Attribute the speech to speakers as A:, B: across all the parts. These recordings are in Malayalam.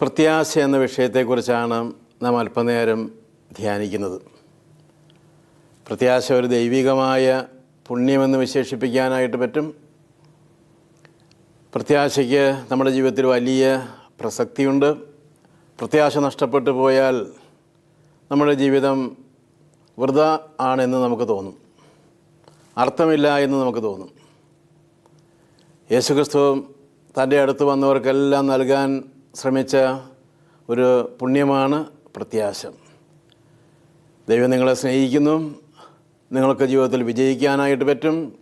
A: പ്രത്യാശ എന്ന വിഷയത്തെക്കുറിച്ചാണ് നാം അല്പനേരം ധ്യാനിക്കുന്നത്. പ്രത്യാശ ഒരു ദൈവികമായ പുണ്യമെന്ന് വിശേഷിപ്പിക്കാനായിട്ട് പറ്റും. പ്രത്യാശയ്ക്ക് നമ്മുടെ ജീവിതത്തിൽ വലിയ പ്രസക്തിയുണ്ട്. പ്രത്യാശ നഷ്ടപ്പെട്ടു പോയാൽ നമ്മുടെ ജീവിതം വൃത ആണെന്ന് നമുക്ക് തോന്നും. അർത്ഥമില്ല എന്ന് നമുക്ക് തോന്നും. യേശുക്രിസ്തു തന്റെ അടുത്ത് വന്നവർക്കെല്ലാം നൽകാൻ ശ്രമിച്ച ഒരു പുണ്യമാണ് പ്രത്യാശ. ദൈവം നിങ്ങളെ സ്നേഹിക്കുന്നു. നിങ്ങൾക്ക് ജീവിതത്തിൽ വിജയിക്കാനായിട്ട് പറ്റും.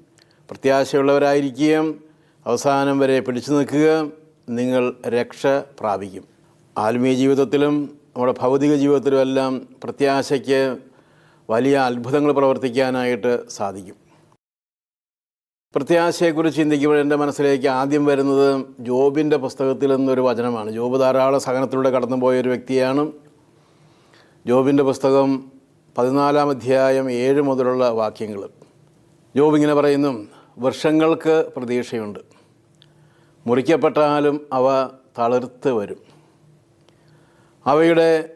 A: പ്രത്യാശയുള്ളവരായിരിക്കുകയും അവസാനം വരെ പിടിച്ചു നിൽക്കുക. നിങ്ങൾ രക്ഷ പ്രാപിക്കും. ആത്മീയ ജീവിതത്തിലും നമ്മുടെ ഭൗതിക ജീവിതത്തിലുമെല്ലാം പ്രത്യാശയ്ക്ക് വലിയ അത്ഭുതങ്ങൾ പ്രവർത്തിക്കാനായിട്ട് സാധിക്കും. പ്രത്യാശയെക്കുറിച്ച് ചിന്തിക്കുമ്പോൾ എന്റെ മനസ്സിലേക്ക് ആദ്യം വരുന്നത് ജോബിന്റെ പുസ്തകത്തിൽ നിന്നൊരു വചനമാണ്. ജോബ് ധാരാളം സഹനത്തിലൂടെ കടന്നുപോയ ഒരു വ്യക്തിയാണ്. ജോബിന്റെ പുസ്തകം പതിനാലാം അധ്യായം ഏഴ് മുതലുള്ള വാക്യങ്ങൾ. ജോബ് ഇങ്ങനെ പറയുന്നു വർഷങ്ങൾക്ക് പ്രതീക്ഷയുണ്ട്. മുറിക്കപ്പെട്ടാലും അവ തളിർത്ത് വരും. അവയുടെ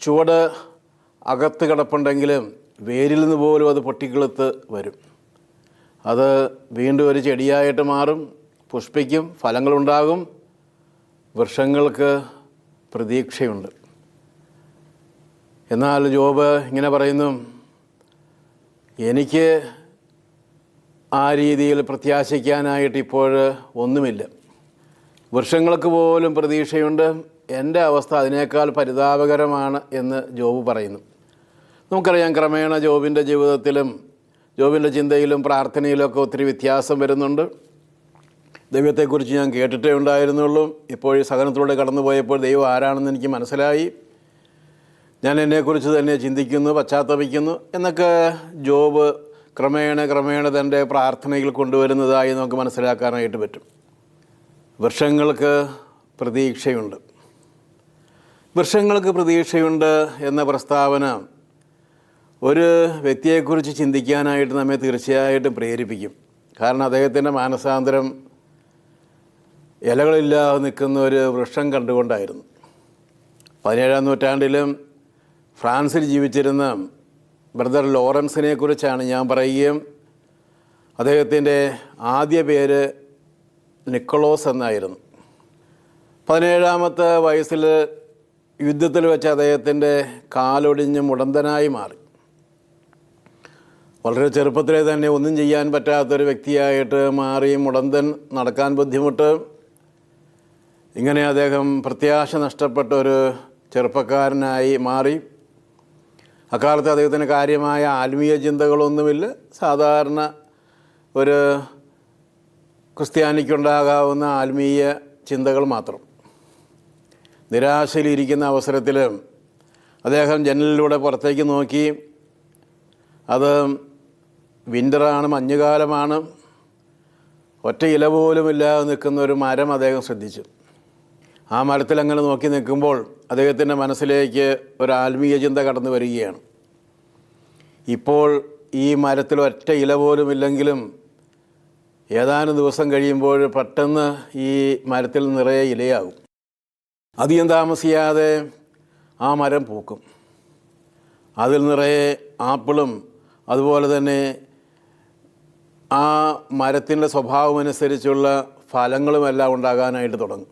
A: ചുവട് അകത്ത് കിടപ്പുണ്ടെങ്കിലും വേരിൽ നിന്ന് പോലും അത് പൊട്ടിക്കിളുത്ത് വരും. അത് വീണ്ടും ഒരു ചെടിയായിട്ട് മാറും പുഷ്പിക്കും ഫലങ്ങളുണ്ടാകും വൃക്ഷങ്ങൾക്ക് പ്രതീക്ഷയുണ്ട്. എന്നാൽ ജോബ് ഇങ്ങനെ പറയുന്നു എനിക്ക് ആ രീതിയിൽ പ്രത്യാശിക്കാനായിട്ട് ഇപ്പോൾ ഒന്നുമില്ല. വൃക്ഷങ്ങൾക്ക് പോലും പ്രതീക്ഷയുണ്ട്. എന്റെ അവസ്ഥ അതിനേക്കാൾ പരിതാപകരമാണ് എന്ന് ജോബ് പറയുന്നു. നമുക്കറിയാം ക്രമേണ ജോബിന്റെ ജീവിതത്തിലും ജോബിന്റെ ചിന്തയിലും പ്രാർത്ഥനയിലൊക്കെ ഒത്തിരി വ്യത്യാസം വരുന്നുണ്ട്. ദൈവത്തെക്കുറിച്ച് ഞാൻ കേട്ടിട്ടേ ഉണ്ടായിരുന്നുള്ളൂ. ഇപ്പോൾ ഈ സഹനത്തിലൂടെ കടന്നു പോയപ്പോൾ ദൈവം ആരാണെന്ന് എനിക്ക് മനസ്സിലായി. ഞാൻ എന്നെക്കുറിച്ച് തന്നെ ചിന്തിക്കുന്നു പശ്ചാത്തപിക്കുന്നു. എന്നൊക്കെ ജോബ് ക്രമേണ ക്രമേണ തന്റെ പ്രാർത്ഥനയിൽ കൊണ്ടുവരുന്നതായി നമുക്ക് മനസ്സിലാക്കാനായിട്ട് പറ്റും. വൃക്ഷങ്ങൾക്ക് പ്രതീക്ഷയുണ്ട്. വൃക്ഷങ്ങൾക്ക് പ്രതീക്ഷയുണ്ട് എന്ന പ്രസ്താവന ഒരു വ്യക്തിയെക്കുറിച്ച് ചിന്തിക്കാനായിട്ട് നമ്മെ തീർച്ചയായിട്ടും പ്രേരിപ്പിക്കും. കാരണം അദ്ദേഹത്തിന്റെ മാനസാന്തരം ഇലകളില്ലാതെ നിൽക്കുന്ന ഒരു വൃക്ഷം കണ്ടുകൊണ്ടായിരുന്നു. പതിനേഴാം നൂറ്റാണ്ടിലും ഫ്രാൻസിൽ ജീവിച്ചിരുന്ന ബ്രദർ ലോറൻസിനെ കുറിച്ചാണ് ഞാൻ പറയുകയും അദ്ദേഹത്തിന്റെ ആദ്യ പേര് നിക്കോളോസ് എന്നായിരുന്നു. പതിനേഴാമത്തെ വയസ്സിൽ യുദ്ധത്തിൽ വെച്ച് അദ്ദേഹത്തിന്റെ കാലൊടിഞ്ഞ് മുടന്തനായി മാറി. വളരെ ചെറുപ്പത്തിലെ തന്നെ ഒന്നും ചെയ്യാൻ പറ്റാത്തൊരു വ്യക്തിയായിട്ട് മാറി മുടന്തൻ നടക്കാൻ ബുദ്ധിമുട്ട്. ഇങ്ങനെ അദ്ദേഹം പ്രത്യാശ നഷ്ടപ്പെട്ട ഒരു ചെറുപ്പക്കാരനായി മാറി. അക്കാലത്ത് അദ്ദേഹത്തിന് കാര്യമായ ആത്മീയ ചിന്തകളൊന്നുമില്ല. സാധാരണ ഒരു ക്രിസ്ത്യാനിക്കുണ്ടാകാവുന്ന ആത്മീയ ചിന്തകൾ മാത്രം. നിരാശയിലിരിക്കുന്ന അവസരത്തിൽ അദ്ദേഹം ജനലിലൂടെ പുറത്തേക്ക് നോക്കി. അത് വിന്ററാണ് മഞ്ഞുകാലമാണ്. ഒറ്റ ഇല പോലും ഇല്ലാതെ നിൽക്കുന്ന ഒരു മരം അദ്ദേഹം ശ്രദ്ധിച്ചു. ആ മരത്തിൽ അങ്ങനെ നോക്കി നിൽക്കുമ്പോൾ അദ്ദേഹത്തിന്റെ മനസ്സിലേക്ക് ഒരു ആത്മീയ ചിന്ത കടന്നു വരികയാണ്. ഇപ്പോൾ ഈ മരത്തിൽ ഒറ്റ ഇല പോലും ഇല്ലെങ്കിലും ഏതാനും ദിവസം കഴിയുമ്പോൾ പെട്ടെന്ന് ഈ മരത്തിൽ നിറയെ ഇലയാകും. അധികം താമസിയാതെ ആ മരം പൂക്കും. അതിൽ നിറയെ ആപ്പിളും അതുപോലെ തന്നെ ആ മരത്തിന്റെ സ്വഭാവമനുസരിച്ചുള്ള ഫലങ്ങളുമെല്ലാം ഉണ്ടാകാനായിട്ട് തുടങ്ങും.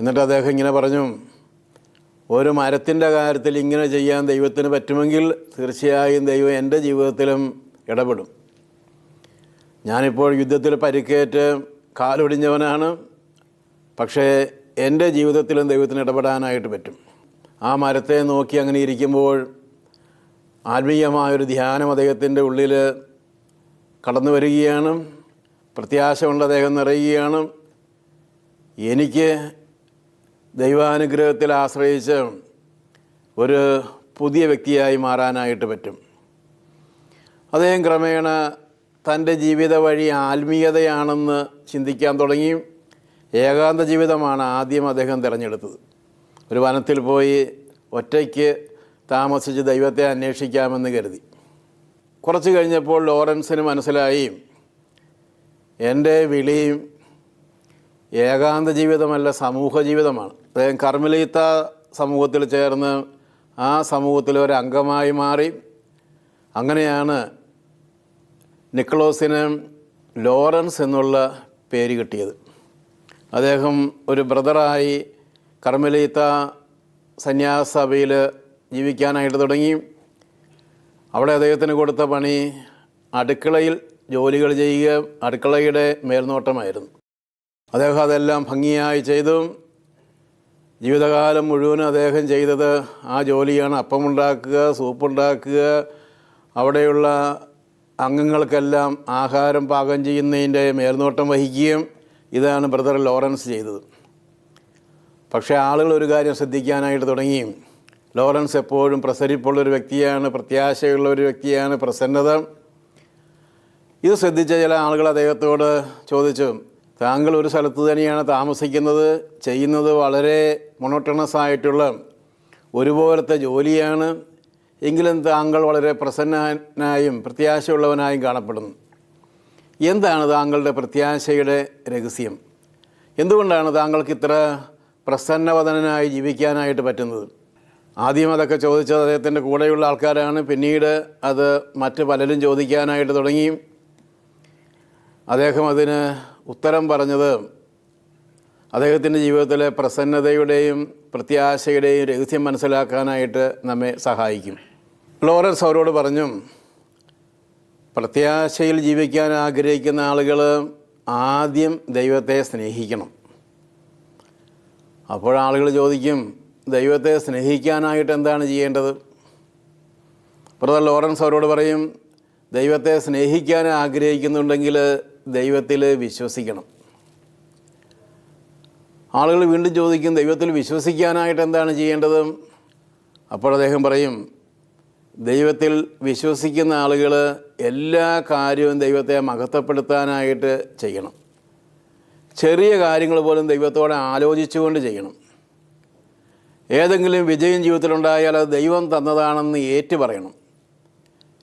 A: എന്നിട്ട് അദ്ദേഹം ഇങ്ങനെ പറഞ്ഞു ഒരു മരത്തിന്റെ കാര്യത്തിൽ ഇങ്ങനെ ചെയ്യാൻ ദൈവത്തിന് പറ്റുമെങ്കിൽ തീർച്ചയായും ദൈവം എന്റെ ജീവിതത്തിലും ഇടപെടും. ഞാനിപ്പോൾ യുദ്ധത്തിൽ പരിക്കേറ്റ് കാലൊടിഞ്ഞവനാണ് പക്ഷേ എന്റെ ജീവിതത്തിലും ദൈവത്തിന് ഇടപെടാനായിട്ട് പറ്റും. ആ മരത്തെ നോക്കി അങ്ങനെ ഇരിക്കുമ്പോൾ ആത്മീയമായൊരു ധ്യാനം അദ്ദേഹത്തിന്റെ ഉള്ളിൽ കടന്നു വരികയാണ്. പ്രത്യാശ കൊണ്ട് അദ്ദേഹം നിറയുകയാണ്. എനിക്ക് ദൈവാനുഗ്രഹത്തിൽ ആശ്രയിച്ച് ഒരു പുതിയ വ്യക്തിയായി മാറാനായിട്ട് പറ്റും. അദ്ദേഹം ക്രമേണ തന്റെ ജീവിത വഴി ആത്മീയതയാണെന്ന് ചിന്തിക്കാൻ തുടങ്ങി. ഏകാന്ത ജീവിതമാണ് ആദ്യം അദ്ദേഹം തിരഞ്ഞെടുത്തത്. ഒരു വനത്തിൽ പോയി ഒറ്റയ്ക്ക് താമസിച്ച് ദൈവത്തെ അന്വേഷിക്കാമെന്ന് കരുതി. കുറച്ച് കഴിഞ്ഞപ്പോൾ ലോറൻസിന് മനസ്സിലായി എന്റെ വിളിയും ഏകാന്ത ജീവിതമല്ല സമൂഹ ജീവിതമാണ്. അദ്ദേഹം കർമ്മലീത്ത സമൂഹത്തിൽ ചേർന്ന് ആ സമൂഹത്തിലെ ഒരു അംഗമായി മാറി. അങ്ങനെയാണ് നിക്കളോസിന് ലോറൻസ് എന്നുള്ള പേര് കിട്ടിയത്. അദ്ദേഹം ഒരു ബ്രദറായി കർമ്മലീത്ത സന്യാസ സഭയിൽ ജീവിക്കാനായിട്ട് തുടങ്ങി. അവിടെ അദ്ദേഹത്തിന് കൊടുത്ത പണി അടുക്കളയിൽ ജോലികൾ ചെയ്യുക അടുക്കളയുടെ മേൽനോട്ടമായിരുന്നു. അദ്ദേഹം അതെല്ലാം ഭംഗിയായി ചെയ്തു. ജീവിതകാലം മുഴുവൻ അദ്ദേഹം ചെയ്തത് ആ ജോലിയാണ്. അപ്പമുണ്ടാക്കുക സൂപ്പുണ്ടാക്കുക അവിടെയുള്ള അംഗങ്ങൾക്കെല്ലാം ആഹാരം പാകം ചെയ്യുന്നതിന്റെ മേൽനോട്ടം വഹിക്കുകയും ഇതാണ് ബ്രദർ ലോറൻസ് ചെയ്തത്. പക്ഷേ ആളുകൾ ഒരു കാര്യം ശ്രദ്ധിക്കാനായിട്ട് തുടങ്ങി. ലോറൻസ് എപ്പോഴും പ്രസരിപ്പുള്ളൊരു വ്യക്തിയാണ് പ്രത്യാശയുള്ള ഒരു വ്യക്തിയാണ് പ്രസന്നത. ഇത് ശ്രദ്ധിച്ച ചില ആളുകൾ അദ്ദേഹത്തോട് ചോദിച്ചു താങ്കൾ ഒരു സ്ഥലത്ത് തന്നെയാണ് താമസിക്കുന്നത് ചെയ്യുന്നത് വളരെ മൊണോട്ടണസ് ആയിട്ടുള്ള ഒരുപോലത്തെ ജോലിയാണ് എങ്കിലും താങ്കൾ വളരെ പ്രസന്നനായും പ്രത്യാശയുള്ളവനായും കാണപ്പെടുന്നു. എന്താണ് താങ്കളുടെ പ്രത്യാശയുടെ രഹസ്യം? എന്തുകൊണ്ടാണ് താങ്കൾക്ക് ഇത്ര പ്രസന്നവദനായി ജീവിക്കാനായിട്ട് പറ്റുന്നത്? ആദ്യം അതൊക്കെ ചോദിച്ചത് അദ്ദേഹത്തിന്റെ കൂടെയുള്ള ആൾക്കാരാണ്. പിന്നീട് അത് മറ്റ് പലരും ചോദിക്കാനായിട്ട് തുടങ്ങി. അദ്ദേഹം അതിന് ഉത്തരം പറഞ്ഞത് അദ്ദേഹത്തിന്റെ ജീവിതത്തിലെ പ്രസന്നതയുടെയും പ്രത്യാശയുടെയും രഹസ്യം മനസ്സിലാക്കാനായിട്ട് നമ്മെ സഹായിക്കും. ലോറൻസ് അവരോട് പറഞ്ഞു പ്രത്യാശയിൽ ജീവിക്കാൻ ആഗ്രഹിക്കുന്ന ആളുകൾ ആദ്യം ദൈവത്തെ സ്നേഹിക്കണം. അപ്പോൾ ആളുകൾ ചോദിക്കും ദൈവത്തെ സ്നേഹിക്കാനായിട്ട് എന്താണ് ചെയ്യേണ്ടത്? ബ്രദർ ലോറൻസ് അവരോട് പറയും ദൈവത്തെ സ്നേഹിക്കാൻ ആഗ്രഹിക്കുന്നുണ്ടെങ്കിൽ ദൈവത്തിൽ വിശ്വസിക്കണം. ആളുകൾ വീണ്ടും ചോദിക്കും ദൈവത്തിൽ വിശ്വസിക്കാനായിട്ട് എന്താണ് ചെയ്യേണ്ടത്? അപ്പോൾ അദ്ദേഹം പറയും ദൈവത്തിൽ വിശ്വസിക്കുന്ന ആളുകൾ എല്ലാ കാര്യവും ദൈവത്തെ മഹത്വപ്പെടുത്താനായിട്ട് ചെയ്യണം. ചെറിയ കാര്യങ്ങൾ പോലും ദൈവത്തോടെ ആലോചിച്ചുകൊണ്ട് ചെയ്യണം. ഏതെങ്കിലും വിജയം ജീവിതത്തിലുണ്ടായാൽ അത് ദൈവം തന്നതാണെന്ന് ഏറ്റു പറയണം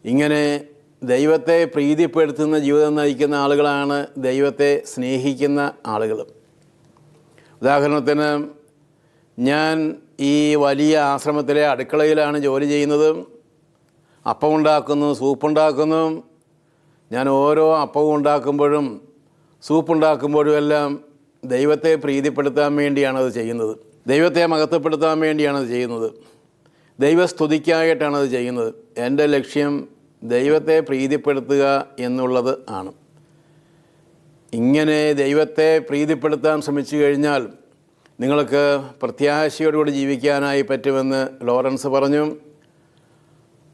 A: ഇങ്ങനെ ദൈവത്തെ പ്രീതിപ്പെടുത്തുന്ന ജീവിതം നയിക്കുന്ന ആളുകളാണ് ദൈവത്തെ സ്നേഹിക്കുന്ന ആളുകൾ. ഉദാഹരണത്തിന് ഞാൻ ഈ വലിയ ആശ്രമത്തിലെ അടുക്കളയിലാണ് ജോലി ചെയ്യുന്നത് അപ്പമുണ്ടാക്കുന്നു സൂപ്പുണ്ടാക്കുന്നു ഞാൻ ഓരോ അപ്പവും ഉണ്ടാക്കുമ്പോഴും സൂപ്പുണ്ടാക്കുമ്പോഴും എല്ലാം ദൈവത്തെ പ്രീതിപ്പെടുത്താൻ വേണ്ടിയാണ് അത് ചെയ്യുന്നത്. ദൈവത്തെ മഹത്വപ്പെടുത്താൻ വേണ്ടിയാണ് അത് ചെയ്യുന്നത്. ദൈവസ്തുതിക്കായിട്ടാണ് അത് ചെയ്യുന്നത്. എന്റെ ലക്ഷ്യം ദൈവത്തെ പ്രീതിപ്പെടുത്തുക എന്നുള്ളത് ആണ്. ഇങ്ങനെ ദൈവത്തെ പ്രീതിപ്പെടുത്താൻ ശ്രമിച്ചു കഴിഞ്ഞാൽ നിങ്ങൾക്ക് പ്രത്യാശയോടുകൂടി ജീവിക്കാനായി പറ്റുമെന്ന് ലോറൻസ് പറഞ്ഞു.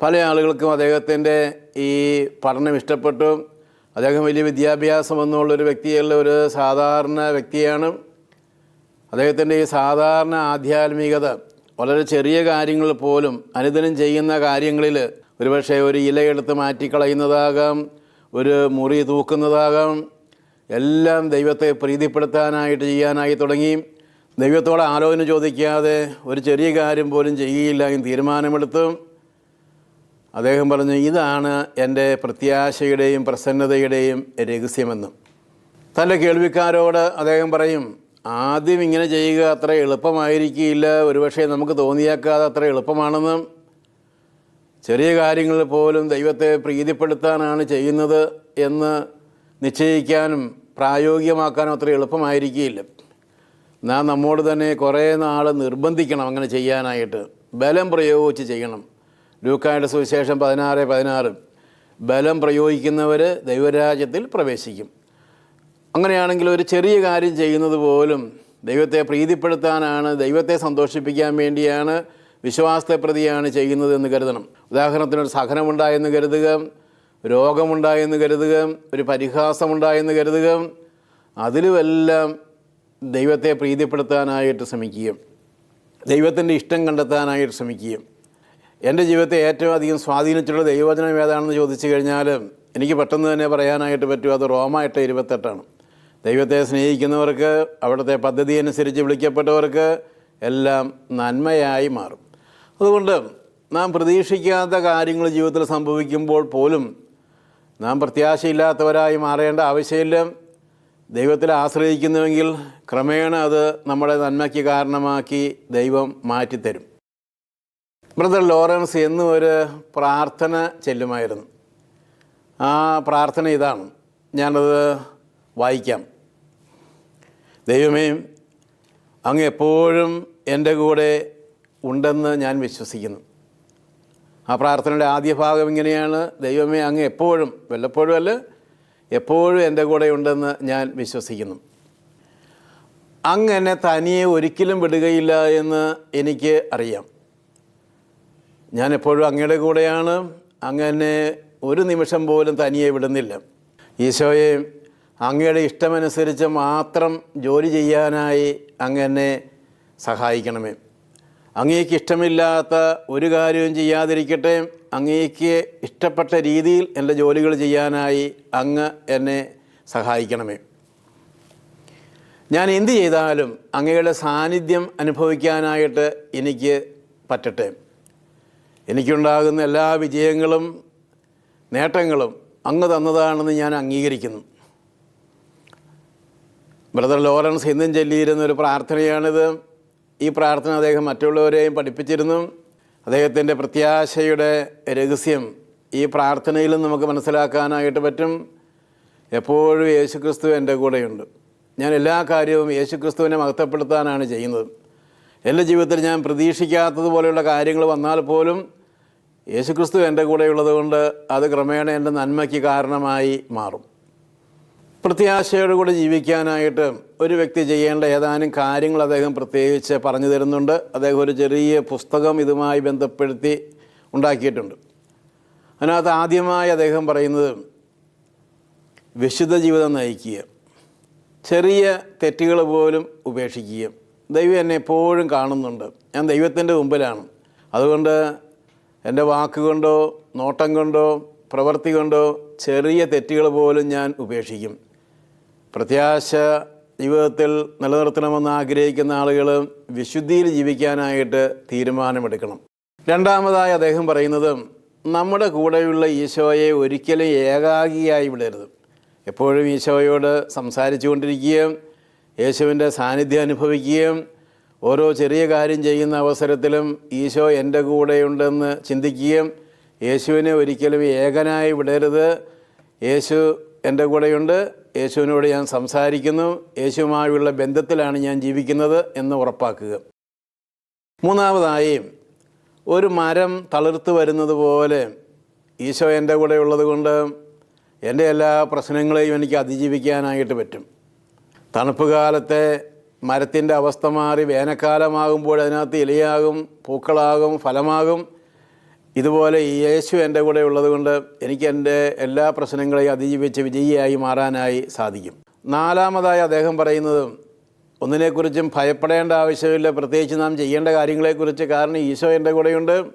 A: പല ആളുകൾക്കും അദ്ദേഹത്തിന്റെ ഈ പഠനം ഇഷ്ടപ്പെട്ടു. അദ്ദേഹം വലിയ വിദ്യാഭ്യാസം എന്നുള്ളൊരു വ്യക്തിയല്ല ഒരു സാധാരണ വ്യക്തിയാണ്. അദ്ദേഹത്തിന്റെ ഈ സാധാരണ ആധ്യാത്മികത വളരെ ചെറിയ കാര്യങ്ങൾ പോലും അനുദിനം ചെയ്യുന്ന കാര്യങ്ങളിൽ ഒരുപക്ഷെ ഒരു ഇലയെടുത്ത് മാറ്റിക്കളയുന്നതാകാം ഒരു മുറി തൂക്കുന്നതാകാം എല്ലാം ദൈവത്തെ പ്രീതിപ്പെടുത്താനായിട്ട് ചെയ്യാനായി തുടങ്ങി. ദൈവത്തോട് ആലോചന ചോദിക്കാതെ ഒരു ചെറിയ കാര്യം പോലും ചെയ്യുകയില്ല എന്ന് തീരുമാനമെടുത്തു. അദ്ദേഹം പറഞ്ഞു ഇതാണ് എന്റെ പ്രത്യാശയുടെയും പ്രസന്നതയുടെയും രഹസ്യമെന്നും. തന്റെ കേൾവിക്കാരോട് അദ്ദേഹം പറയും ആദ്യം ഇങ്ങനെ ചെയ്യുക അത്ര എളുപ്പമായിരിക്കില്ല. ഒരുപക്ഷെ നമുക്ക് തോന്നിയേക്കാതെ അത്ര എളുപ്പമാണെന്നും ചെറിയ കാര്യങ്ങൾ പോലും ദൈവത്തെ പ്രീതിപ്പെടുത്താനാണ് ചെയ്യുന്നത് എന്ന് നിശ്ചയിക്കാനും പ്രായോഗികമാക്കാനും അത്ര എളുപ്പമായിരിക്കില്ല. നാം നമ്മോട് തന്നെ കുറേ നാൾ നിർബന്ധിക്കണം അങ്ങനെ ചെയ്യാനായിട്ട്. ബലം പ്രയോഗിച്ച് ചെയ്യണം. ലൂക്കായുടെ സുവിശേഷം പതിനാറ് പതിനാറ്. ബലം പ്രയോഗിക്കുന്നവർ ദൈവരാജ്യത്തിൽ പ്രവേശിക്കും. അങ്ങനെയാണെങ്കിൽ ഒരു ചെറിയ കാര്യം ചെയ്യുന്നത് പോലും ദൈവത്തെ പ്രീതിപ്പെടുത്താനാണ് ദൈവത്തെ സന്തോഷിപ്പിക്കാൻ വേണ്ടിയാണ് വിശ്വാസത്തെ പ്രതിയാണ് ചെയ്യുന്നത് എന്ന് കരുതണം. ഉദാഹരണത്തിന് ഒരു സഹനമുണ്ടായെന്ന് കരുതുക രോഗമുണ്ടായെന്ന് കരുതുക ഒരു പരിഹാസമുണ്ടായെന്ന് കരുതുക അതിലുമെല്ലാം ദൈവത്തെ പ്രീതിപ്പെടുത്താനായിട്ട് ശ്രമിക്കുകയും ദൈവത്തിന്റെ ഇഷ്ടം കണ്ടെത്താനായിട്ട് ശ്രമിക്കുകയും. എന്റെ ജീവിതത്തെ ഏറ്റവും അധികം സ്വാധീനിച്ചിട്ടുള്ള ദൈവവചനം ഏതാണെന്ന് ചോദിച്ചു കഴിഞ്ഞാൽ എനിക്ക് പെട്ടെന്ന് തന്നെ പറയാനായിട്ട് പറ്റും അത് റോമായിട്ട് ഇരുപത്തെട്ടാണ്. ദൈവത്തെ സ്നേഹിക്കുന്നവർക്ക് അവിടുത്തെ പദ്ധതി അനുസരിച്ച് വിളിക്കപ്പെട്ടവർക്ക് എല്ലാം നന്മയായി മാറും. അതുകൊണ്ട് നാം പ്രതീക്ഷിക്കാത്ത കാര്യങ്ങൾ ജീവിതത്തിൽ സംഭവിക്കുമ്പോൾ പോലും നാം പ്രത്യാശയില്ലാത്തവരായി മാറേണ്ട ആവശ്യമില്ല. ദൈവത്തിൽ ആശ്രയിക്കുന്നുവെങ്കിൽ ക്രമേണ അത് നമ്മുടെ നന്മയ്ക്ക് കാരണമാക്കി ദൈവം മാറ്റിത്തരും. ബ്രദർ ലോറൻസ് എന്നും ഒരു പ്രാർത്ഥന ചെല്ലുമായിരുന്നു. ആ പ്രാർത്ഥന ഇതാണ്. ഞാനത് വായിക്കാം. ദൈവമേ അങ്ങ് എപ്പോഴും എന്റെ കൂടെ ഉണ്ടെന്ന് ഞാൻ വിശ്വസിക്കുന്നു. ആ പ്രാർത്ഥനയുടെ ആദ്യ ഭാഗം ഇങ്ങനെയാണ്. ദൈവമേ അങ്ങ് എപ്പോഴും വല്ലപ്പോഴും അല്ല എപ്പോഴും എന്റെ കൂടെ ഉണ്ടെന്ന് ഞാൻ വിശ്വസിക്കുന്നു. അങ്ങ് എന്നെ തനിയെ ഒരിക്കലും വിടുകയില്ല എന്ന് എനിക്ക് അറിയാം. ഞാൻ എപ്പോഴും അങ്ങയുടെ കൂടെയാണ്. അങ്ങ് എന്നെ ഒരു നിമിഷം പോലും തനിയെ വിടുന്നില്ല. ഈശോയെ അങ്ങയുടെ ഇഷ്ടമനുസരിച്ച് മാത്രം ജോലി ചെയ്യാനായി അങ്ങ് എന്നെ സഹായിക്കണമേ. അങ്ങേക്ക് ഇഷ്ടമില്ലാത്ത ഒരു കാര്യവും ചെയ്യാതിരിക്കട്ടെ. അങ്ങേക്ക് ഇഷ്ടപ്പെട്ട രീതിയിൽ എന്റെ ജോലികൾ ചെയ്യാനായി അങ്ങ് എന്നെ സഹായിക്കണമേ. ഞാൻ എന്ത് ചെയ്താലും അങ്ങയുടെ സാന്നിധ്യം അനുഭവിക്കാനായിട്ട് എനിക്ക് പറ്റട്ടെ. എനിക്കുണ്ടാകുന്ന എല്ലാ വിജയങ്ങളും നേട്ടങ്ങളും അങ്ങ് തന്നതാണെന്ന് ഞാൻ അംഗീകരിക്കുന്നു. ബ്രദർ ലോറൻസ് ഇന്നും ചൊല്ലിയിരുന്ന ഒരു പ്രാർത്ഥനയാണിത്. ഈ പ്രാർത്ഥന അദ്ദേഹം മറ്റുള്ളവരെയും പഠിപ്പിച്ചിരുന്നു. അദ്ദേഹത്തിന്റെ പ്രത്യാശയുടെ രഹസ്യം ഈ പ്രാർത്ഥനയിലും നമുക്ക് മനസ്സിലാക്കാനായിട്ട് പറ്റും. എപ്പോഴും യേശുക്രിസ്തു എന്റെ കൂടെയുണ്ട്. ഞാൻ എല്ലാ കാര്യവും യേശുക്രിസ്തുവിനെ മഹത്വപ്പെടുത്താനാണ് ചെയ്യുന്നത്. എന്റെ ജീവിതത്തിൽ ഞാൻ പ്രതീക്ഷിക്കാത്തതുപോലെയുള്ള കാര്യങ്ങൾ വന്നാൽ പോലും യേശുക്രിസ്തു എന്റെ കൂടെയുള്ളതുകൊണ്ട് അത് ക്രമേണ എന്റെ നന്മയ്ക്ക് കാരണമായി മാറും. പ്രത്യാശയോട് കൂടി ജീവിക്കാനായിട്ട് ഒരു വ്യക്തി ചെയ്യേണ്ട ഏതാനും കാര്യങ്ങൾ അദ്ദേഹം പ്രത്യേകിച്ച് പറഞ്ഞു തരുന്നുണ്ട്. അദ്ദേഹം ഒരു ചെറിയ പുസ്തകം ഇതുമായി ബന്ധപ്പെടുത്തി ഉണ്ടാക്കിയിട്ടുണ്ട്. അതിനകത്ത് ആദ്യമായി അദ്ദേഹം പറയുന്നത് വിശുദ്ധ ജീവിതം നയിക്കുക. ചെറിയ തെറ്റുകൾ പോലും ഉപേക്ഷിക്കുക. ദൈവം എന്നെ എപ്പോഴും കാണുന്നുണ്ട്. ഞാൻ ദൈവത്തിന്റെ മുമ്പിലാണ്. അതുകൊണ്ട് എന്റെ വാക്കുകൊണ്ടോ നോട്ടം കൊണ്ടോ പ്രവൃത്തി കൊണ്ടോ ചെറിയ തെറ്റുകൾ പോലും ഞാൻ ഉപേക്ഷിക്കും. പ്രത്യാശ ജീവിതത്തിൽ നിലനിർത്തണമെന്ന് ആഗ്രഹിക്കുന്ന ആളുകൾ വിശുദ്ധിയിൽ ജീവിക്കാനായിട്ട് തീരുമാനമെടുക്കണം. രണ്ടാമതായി അദ്ദേഹം പറയുന്നത് നമ്മുടെ കൂടെയുള്ള ഈശോയെ ഒരിക്കലും ഏകാഗിയായി വിടരുത്. എപ്പോഴും ഈശോയോട് സംസാരിച്ചു കൊണ്ടിരിക്കുകയും യേശുവിന്റെ സാന്നിധ്യം അനുഭവിക്കുകയും ഓരോ ചെറിയ കാര്യം ചെയ്യുന്ന അവസരത്തിലും ഈശോ എന്റെ കൂടെയുണ്ടെന്ന് ചിന്തിക്കുകയും യേശുവിനെ ഒരിക്കലും ഏകനായി വിടരുത്. യേശു എന്റെ കൂടെയുണ്ട്. യേശുവിനോട് ഞാൻ സംസാരിക്കുന്നു. യേശുവുമായുള്ള ബന്ധത്തിലാണ് ഞാൻ ജീവിക്കുന്നത് എന്ന് ഉറപ്പാക്കുക. മൂന്നാമതായി ഒരു മരം തളിർത്ത് വരുന്നത് പോലെ ഈശോ എന്റെ കൂടെ ഉള്ളത് കൊണ്ട് എന്റെ എല്ലാ പ്രശ്നങ്ങളെയും എനിക്ക് അതിജീവിക്കാനായിട്ട് പറ്റും. തണുപ്പ് കാലത്തെ മരത്തിന്റെ അവസ്ഥ മാറി വേനൽക്കാലമാകുമ്പോൾ അതിനകത്ത് ഇലയാകും പൂക്കളാകും ഫലമാകും. ഇതുപോലെ ഈ യേശു എന്റെ കൂടെ ഉള്ളതുകൊണ്ട് എനിക്ക് എന്റെ എല്ലാ പ്രശ്നങ്ങളെയും അതിജീവിച്ച് വിജയിയായി മാറാനായി സാധിക്കും. നാലാമതായി അദ്ദേഹം പറയുന്നത് ഒന്നിനെക്കുറിച്ചും ഭയപ്പെടേണ്ട ആവശ്യമില്ല. പ്രത്യേകിച്ച് നാം ചെയ്യേണ്ട കാര്യങ്ങളെക്കുറിച്ച് കാരണം ഈശോ എന്റെ കൂടെയുണ്ട്.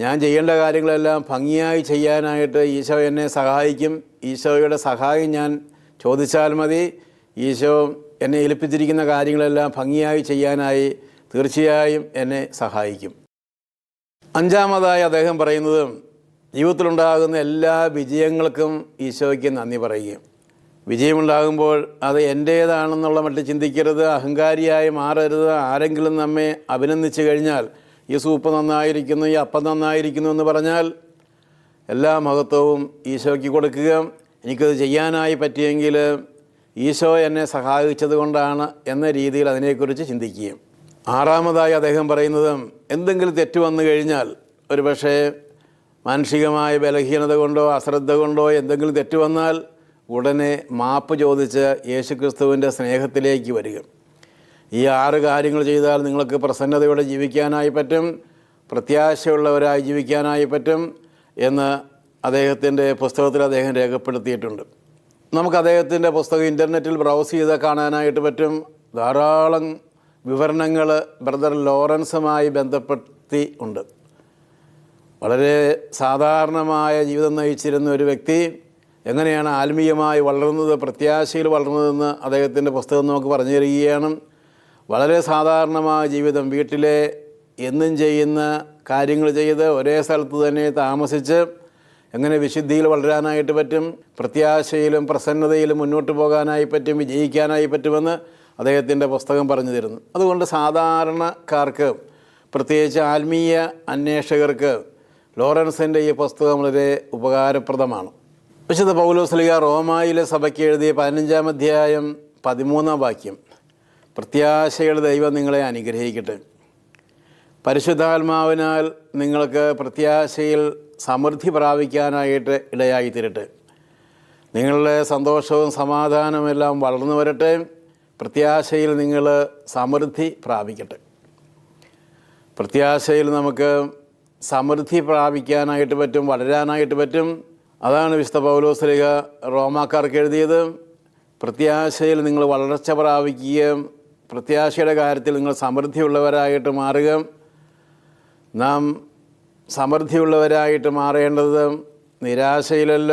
A: ഞാൻ ചെയ്യേണ്ട കാര്യങ്ങളെല്ലാം ഭംഗിയായി ചെയ്യാനായിട്ട് ഈശോ എന്നെ സഹായിക്കും. ഈശോയുടെ സഹായം ഞാൻ ചോദിച്ചാൽ മതി. ഈശോ എന്നെ ഏൽപ്പിച്ചിരിക്കുന്ന കാര്യങ്ങളെല്ലാം ഭംഗിയായി ചെയ്യാനായി തീർച്ചയായും എന്നെ സഹായിക്കും. അഞ്ചാമതായി അദ്ദേഹം പറയുന്നത് ജീവിതത്തിലുണ്ടാകുന്ന എല്ലാ വിജയങ്ങൾക്കും ഈശോയ്ക്ക് നന്ദി പറയുകയും. വിജയമുണ്ടാകുമ്പോൾ അത് എന്റേതാണെന്നുള്ള മട്ടിൽ ചിന്തിക്കരുത് അഹങ്കാരിയായി മാറരുത്. ആരെങ്കിലും നമ്മെ അഭിനന്ദിച്ചു കഴിഞ്ഞാൽ ഈ സൂപ്പ് നന്നായിരിക്കുന്നു ഈ അപ്പം നന്നായിരിക്കുന്നു എന്ന് പറഞ്ഞാൽ എല്ലാ മഹത്വവും ഈശോയ്ക്ക് കൊടുക്കുക. എനിക്കത് ചെയ്യാനായി പറ്റിയെങ്കിൽ ഈശോ എന്നെ സഹായിച്ചത് കൊണ്ടാണ് എന്ന രീതിയിൽ അതിനെക്കുറിച്ച് ചിന്തിക്കുകയും. ആറാമതായി അദ്ദേഹം പറയുന്നത് എന്തെങ്കിലും തെറ്റ് വന്നു കഴിഞ്ഞാൽ ഒരു പക്ഷേ മാനസികമായ ബലഹീനത കൊണ്ടോ അശ്രദ്ധ കൊണ്ടോ എന്തെങ്കിലും തെറ്റ് വന്നാൽ ഉടനെ മാപ്പ് ചോദിച്ച് യേശുക്രിസ്തുവിന്റെ സ്നേഹത്തിലേക്ക് വരിക. ഈ ആറ് കാര്യങ്ങൾ ചെയ്താൽ നിങ്ങൾക്ക് പ്രസന്നതയോടെ ജീവിക്കാനായി പറ്റും പ്രത്യാശയുള്ളവരായി ജീവിക്കാനായി പറ്റും എന്ന് അദ്ദേഹത്തിന്റെ പുസ്തകത്തിൽ അദ്ദേഹം രേഖപ്പെടുത്തിയിട്ടുണ്ട്. നമുക്ക് അദ്ദേഹത്തിന്റെ പുസ്തകം ഇന്റർനെറ്റിൽ ബ്രൗസ് ചെയ്ത് കാണാനായിട്ട് പറ്റും. ധാരാളം വിവരണങ്ങൾ ബ്രദർ ലോറൻസുമായി ബന്ധപ്പെടുത്തി ഉണ്ട്. വളരെ സാധാരണമായ ജീവിതം നയിച്ചിരുന്ന ഒരു വ്യക്തി എങ്ങനെയാണ് ആത്മീയമായി വളർന്നത് പ്രത്യാശയിൽ വളർന്നതെന്ന് അദ്ദേഹത്തിന്റെ പുസ്തകം നമുക്ക് പറഞ്ഞു തരികയാണ്. വളരെ സാധാരണമായ ജീവിതം വീട്ടിലെ എന്നും ചെയ്യുന്ന കാര്യങ്ങൾ ചെയ്ത് ഒരേ സ്ഥലത്ത് തന്നെ താമസിച്ച് എങ്ങനെ വിശുദ്ധിയിൽ വളരാനായിട്ട് പറ്റും പ്രത്യാശയിലും പ്രസന്നതയിലും മുന്നോട്ട് പോകാനായി പറ്റും വിജയിക്കാനായി പറ്റുമെന്ന് അദ്ദേഹത്തിന്റെ പുസ്തകം പറഞ്ഞു തരുന്നു. അതുകൊണ്ട് സാധാരണക്കാർക്ക് പ്രത്യേകിച്ച് ആത്മീയ അന്വേഷകർക്ക് ലോറൻസിന്റെ ഈ പുസ്തകം വളരെ ഉപകാരപ്രദമാണ്. വിശുദ്ധ പൗലോസ്ലിക റോമായിലെ സഭയ്ക്ക് എഴുതിയ പതിനഞ്ചാം അധ്യായം പതിമൂന്നാം വാക്യം പ്രത്യാശയുടെ ദൈവം നിങ്ങളെ അനുഗ്രഹിക്കട്ടെ. പരിശുദ്ധാത്മാവിനാൽ നിങ്ങൾക്ക് പ്രത്യാശയിൽ സമൃദ്ധി പ്രാപിക്കാനായിട്ട് ഇടയായി തീരട്ടെ നിങ്ങളുടെ സന്തോഷവും സമാധാനവും എല്ലാം വളർന്നു വരട്ടെ. പ്രത്യാശയിൽ നിങ്ങൾ സമൃദ്ധി പ്രാപിക്കട്ടെ. പ്രത്യാശയിൽ നമുക്ക് സമൃദ്ധി പ്രാപിക്കാനായിട്ട് പറ്റും വളരാനായിട്ട് പറ്റും. അതാണ് വിശുദ്ധ പൗലോസ്ലിക റോമാക്കാർക്ക് എഴുതിയത്. പ്രത്യാശയിൽ നിങ്ങൾ വളർച്ച പ്രാപിക്കുകയും പ്രത്യാശയുടെ കാര്യത്തിൽ നിങ്ങൾ സമൃദ്ധിയുള്ളവരായിട്ട് മാറുക. നാം സമൃദ്ധിയുള്ളവരായിട്ട് മാറേണ്ടത് നിരാശയിലല്ല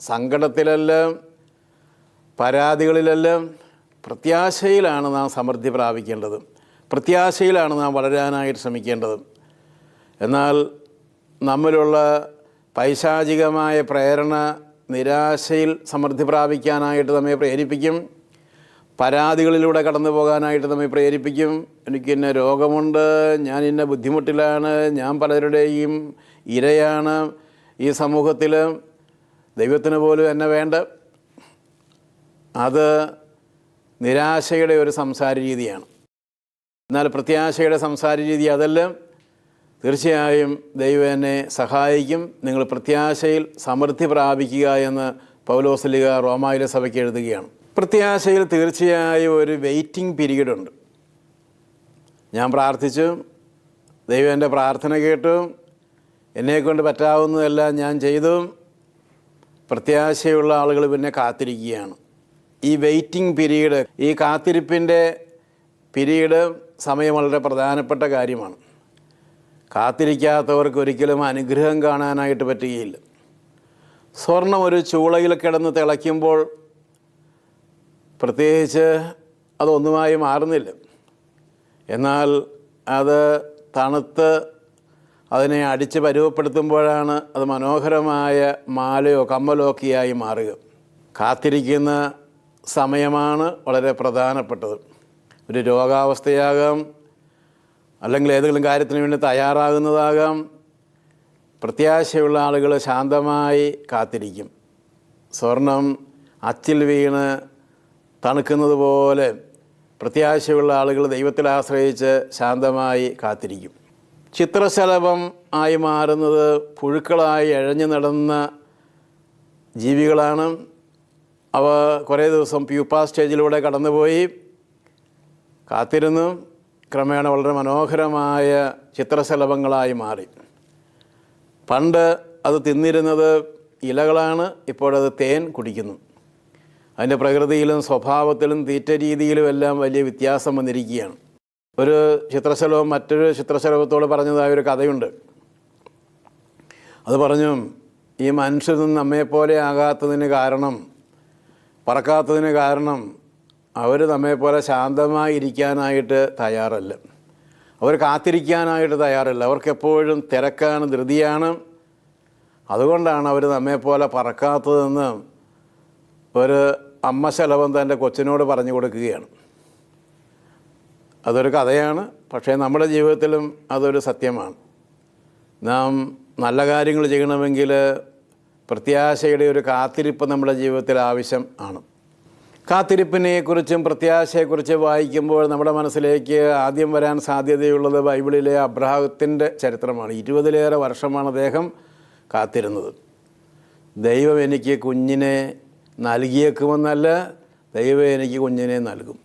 A: സങ്കടത്തിലല്ല പരാതികളിലല്ല. പ്രത്യാശയിലാണ് നാം സമൃദ്ധി പ്രാപിക്കേണ്ടത്. പ്രത്യാശയിലാണ് നാം വളരാനായിട്ട് ശ്രമിക്കേണ്ടത്. എന്നാൽ നമ്മിലുള്ള പൈശാചികമായ പ്രേരണ നിരാശയിൽ സമൃദ്ധി പ്രാപിക്കാനായിട്ട് നമ്മെ പ്രേരിപ്പിക്കും. പരാതികളിലൂടെ കടന്നു പോകാനായിട്ട് നമ്മെ പ്രേരിപ്പിക്കും. എനിക്ക് ഇന്ന രോഗമുണ്ട് ഞാൻ ഇന്ന ബുദ്ധിമുട്ടിലാണ് ഞാൻ പലരുടെയും ഇരയാണ് ഈ സമൂഹത്തിൽ ദൈവത്തിന് പോലും എന്നെ വേണ്ട. അത് നിരാശയുടെ ഒരു സംസാര രീതിയാണ്. എന്നാൽ പ്രത്യാശയുടെ സംസാര രീതി അതല്ല തീർച്ചയായും ദൈവനെ സഹായിക്കും. നിങ്ങൾ പ്രത്യാശയിൽ സമൃദ്ധി പ്രാപിക്കുക എന്ന് പൗലോസലിക റോമായിലെ സഭയ്ക്ക് എഴുതുകയാണ്. പ്രത്യാശയിൽ തീർച്ചയായും ഒരു വെയിറ്റിംഗ് പീരീഡ് ഉണ്ട്. ഞാൻ പ്രാർത്ഥിച്ചു ദൈവം എന്റെ പ്രാർത്ഥന കേട്ടു എന്നെക്കൊണ്ട് പറ്റാവുന്നതെല്ലാം ഞാൻ ചെയ്തു. പ്രത്യാശയുള്ള ആളുകൾ പിന്നെ കാത്തിരിക്കുകയാണ്. ഈ വെയിറ്റിംഗ് പീരീഡ് ഈ കാത്തിരിപ്പിന്റെ പിരീഡ് സമയം വളരെ പ്രധാനപ്പെട്ട കാര്യമാണ്. കാത്തിരിക്കാത്തവർക്ക് ഒരിക്കലും അനുഗ്രഹം കാണാനായിട്ട് പറ്റുകയില്ല. സ്വർണം ഒരു ചൂളയിൽ കിടന്ന് തിളയ്ക്കുമ്പോൾ പ്രത്യേകിച്ച് അതൊന്നുമായി മാറുന്നില്ല. എന്നാൽ അത് തണുത്ത് അതിനെ അടിച്ച് പരുവപ്പെടുത്തുമ്പോഴാണ് അത് മനോഹരമായ മാലയോ കമ്മലോ ഒക്കെയായി മാറുക. കാത്തിരിക്കുന്ന സമയമാണ് വളരെ പ്രധാനപ്പെട്ടത്. ഒരു രോഗാവസ്ഥയാകാം അല്ലെങ്കിൽ ഏതെങ്കിലും കാര്യത്തിന് വേണ്ടി തയ്യാറാകുന്നതാകാം. പ്രത്യാശയുള്ള ആളുകൾ ശാന്തമായി കാത്തിരിക്കും. സ്വർണം അച്ചിൽ വീണ് തണുക്കുന്നത് പോലെ പ്രത്യാശയുള്ള ആളുകൾ ദൈവത്തിൽ ആശ്രയിച്ച് ശാന്തമായി കാത്തിരിക്കും. ചിത്രശലഭം ആയി മാറുന്നത് പുഴുക്കളായി എഴഞ്ഞു നടന്ന ജീവികളാണ്. അവ കുറേ ദിവസം പ്യൂപ്പ സ്റ്റേജിലൂടെ കടന്നുപോയി. കാത്തിരുന്നു. ക്രമേണ വളരെ മനോഹരമായ ചിത്രശലഭങ്ങളായി മാറി. പണ്ട് അത് തിന്നിരുന്നത് ഇലകളാണ് ഇപ്പോഴത് തേൻ കുടിക്കുന്നു. അതിന്റെ പ്രകൃതിയിലും സ്വഭാവത്തിലും തീറ്റ രീതിയിലും എല്ലാം വലിയ വ്യത്യാസം വന്നിരിക്കുകയാണ്. ഒരു ചിത്രശലഭം മറ്റൊരു ചിത്രശലഭത്തോട് പറഞ്ഞതായ ഒരു കഥയുണ്ട്. അത് പറഞ്ഞു ഈ മനുഷ്യരും നമ്മെപ്പോലെ ആകാത്തതിന് കാരണം പറക്കാത്തതിന് കാരണം അവർ ശാന്തമായി ഇരിക്കാനായിട്ട് തയ്യാറല്ല. അവർ കാത്തിരിക്കാനായിട്ട് തയ്യാറല്ല. അവർക്കെപ്പോഴും തിരക്കാണ് ധൃതിയാണ്. അതുകൊണ്ടാണ് അവർ നമ്മെപ്പോലെ പറക്കാത്തതെന്ന് ഒരു അമ്മ ശലഭം തന്റെ കൊച്ചിനോട് പറഞ്ഞു കൊടുക്കുകയാണ്. അതൊരു കഥയാണ്. പക്ഷേ നമ്മുടെ ജീവിതത്തിലും അതൊരു സത്യമാണ്. നാം നല്ല കാര്യങ്ങൾ ചെയ്യണമെങ്കിൽ പ്രത്യാശയുടെ ഒരു കാത്തിരിപ്പ് നമ്മുടെ ജീവിതത്തിൽ ആവശ്യം ആണ്. കാത്തിരിപ്പിനെക്കുറിച്ചും പ്രത്യാശയെക്കുറിച്ചും വായിക്കുമ്പോൾ നമ്മുടെ മനസ്സിലേക്ക് ആദ്യം വരാൻ സാധ്യതയുള്ളത് ബൈബിളിലെ അബ്രാഹത്തിന്റെ ചരിത്രമാണ്. ഇരുപതിലേറെ വർഷമാണ് അദ്ദേഹം കാത്തിരുന്നത്. ദൈവം എനിക്ക് കുഞ്ഞിനെ നൽകിയേക്കുമെന്നല്ല ദൈവം എനിക്ക് കുഞ്ഞിനെ നൽകും.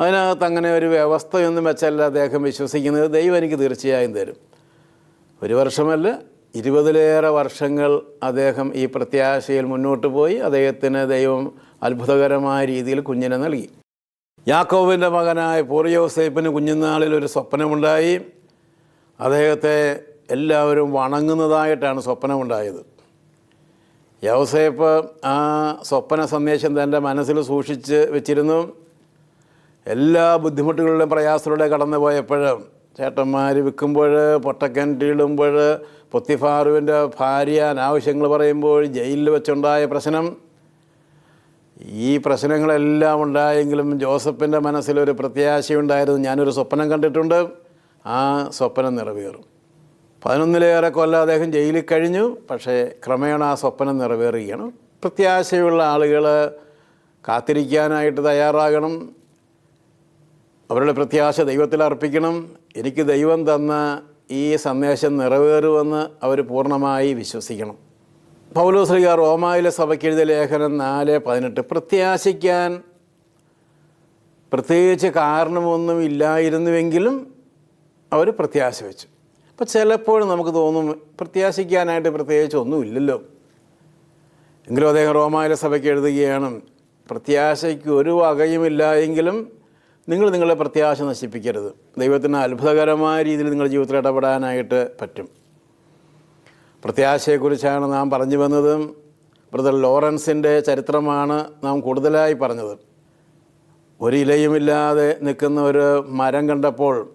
A: അതിനകത്ത് അങ്ങനെ ഒരു വ്യവസ്ഥയൊന്നും വെച്ചല്ല അദ്ദേഹം വിശ്വസിക്കുന്നത്. ദൈവം എനിക്ക് തീർച്ചയായും തരും. ഒരു വർഷമല്ല ഇരുപതിലേറെ വർഷങ്ങൾ അദ്ദേഹം ഈ പ്രത്യാശയിൽ മുന്നോട്ട് പോയി. അദ്ദേഹത്തിന് ദൈവം അത്ഭുതകരമായ രീതിയിൽ കുഞ്ഞിനെ നൽകി. യാക്കോവിന്റെ മകനായ പൂർയോസേപ്പിന് കുഞ്ഞുനാളിൽ ഒരു സ്വപ്നമുണ്ടായി. അദ്ദേഹത്തെ എല്ലാവരും വണങ്ങുന്നതായിട്ടാണ് സ്വപ്നമുണ്ടായത്. യൗസേപ്പ് ആ സ്വപ്ന സന്ദേശം തന്റെ മനസ്സിൽ സൂക്ഷിച്ച് വെച്ചിരുന്നു. എല്ലാ ബുദ്ധിമുട്ടുകളിലും പ്രയാസത്തിലൂടെ കടന്നു പോയപ്പോഴും ചേട്ടന്മാർ വിൽക്കുമ്പോൾ പൊട്ടക്കിണറ്റിടുമ്പോൾ പൊത്തിഫാറുവിന്റെ ഭാര്യ അനാവശ്യങ്ങൾ പറയുമ്പോൾ ജയിലിൽ വെച്ചുണ്ടായ പ്രശ്നം. ഈ പ്രശ്നങ്ങളെല്ലാം ഉണ്ടായെങ്കിലും ജോസഫിന്റെ മനസ്സിലൊരു പ്രത്യാശയുണ്ടായിരുന്നു. ഞാനൊരു സ്വപ്നം കണ്ടിട്ടുണ്ട്. ആ സ്വപ്നം നിറവേറും. പതിനൊന്നിലേറെ കൊല്ലം അദ്ദേഹം ജയിലിൽ കഴിഞ്ഞു. പക്ഷേ ക്രമേണ ആ സ്വപ്നം നിറവേറുകയാണ്. പ്രത്യാശയുള്ള ആളുകൾ കാത്തിരിക്കാനായിട്ട് തയ്യാറാകണം. അവരുടെ പ്രത്യാശ ദൈവത്തിൽ അർപ്പിക്കണം. എനിക്ക് ദൈവം തന്ന ഈ സന്ദേശം നിറവേറുമെന്ന് അവർ പൂർണമായി വിശ്വസിക്കണം. പൗലോസ്ലിക റോമായിലെ സഭയ്ക്ക് എഴുതിയ ലേഖനം നാല് പതിനെട്ട് പ്രത്യാശിക്കാൻ പ്രത്യേകിച്ച് കാരണമൊന്നും ഇല്ലായിരുന്നുവെങ്കിലും അവർ പ്രത്യാശ വെച്ചു. അപ്പോൾ ചിലപ്പോഴും നമുക്ക് തോന്നും പ്രത്യാശിക്കാനായിട്ട് പ്രത്യേകിച്ച് ഒന്നുമില്ലല്ലോ എങ്കിലും അദ്ദേഹം റോമായിലെ സഭയ്ക്ക് എഴുതുകയാണ് പ്രത്യാശയ്ക്ക് ഒരു വകയുമില്ല എങ്കിലും നിങ്ങൾ നിങ്ങളുടെ പ്രത്യാശ നശിപ്പിക്കരുത്. ദൈവത്തിന് അത്ഭുതകരമായ രീതിയിൽ നിങ്ങളുടെ ജീവിതത്തിൽ ഇടപെടാനായിട്ട് പറ്റും. പ്രത്യാശയെക്കുറിച്ചാണ് നാം പറഞ്ഞു വന്നതും ബ്രദർ ലോറൻസിന്റെ ചരിത്രമാണ് നാം കൂടുതലായി പറഞ്ഞത്. ഒരു ഇലയുമില്ലാതെ നിൽക്കുന്ന ഒരു മരം കണ്ടപ്പോൾ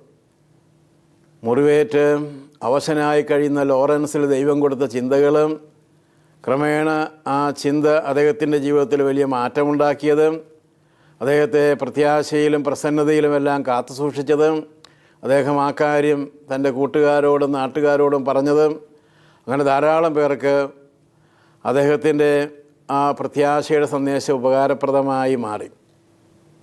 A: മുറിവേറ്റ് അവശനായി കഴിയുന്ന ലോറൻസിൽ ദൈവം കൊടുത്ത ചിന്തകളും ക്രമേണ ആ ചിന്ത അദ്ദേഹത്തിന്റെ ജീവിതത്തിൽ വലിയ മാറ്റമുണ്ടാക്കിയത് അദ്ദേഹത്തെ പ്രത്യാശയിലും പ്രസന്നതയിലുമെല്ലാം കാത്തു സൂക്ഷിച്ചത് അദ്ദേഹം ആ കാര്യം തന്റെ കൂട്ടുകാരോടും നാട്ടുകാരോടും പറഞ്ഞത് അങ്ങനെ ധാരാളം പേർക്ക് അദ്ദേഹത്തിന്റെ ആ പ്രത്യാശയുടെ സന്ദേശം ഉപകാരപ്രദമായി മാറി.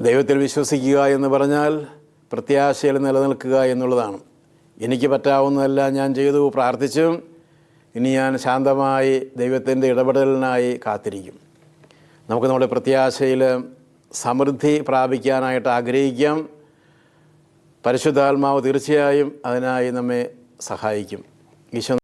A: ദൈവത്തിൽ വിശ്വസിക്കുക എന്ന് പറഞ്ഞാൽ പ്രത്യാശയിൽ നിലനിൽക്കുക എന്നുള്ളതാണ്. എനിക്ക് പറ്റാവുന്നതെല്ലാം ഞാൻ ചെയ്തു പ്രാർത്ഥിച്ചു. ഇനി ഞാൻ ശാന്തമായി ദൈവത്തിന്റെ ഇടപെടലിനായി കാത്തിരിക്കും. നമുക്ക് നമ്മുടെ പ്രത്യാശയിൽ സമൃദ്ധി പ്രാപിക്കാനായിട്ട് ആഗ്രഹിക്കാം. പരിശുദ്ധാത്മാവ് തീർച്ചയായും അതിനായി നമ്മെ സഹായിക്കും. ഈശോ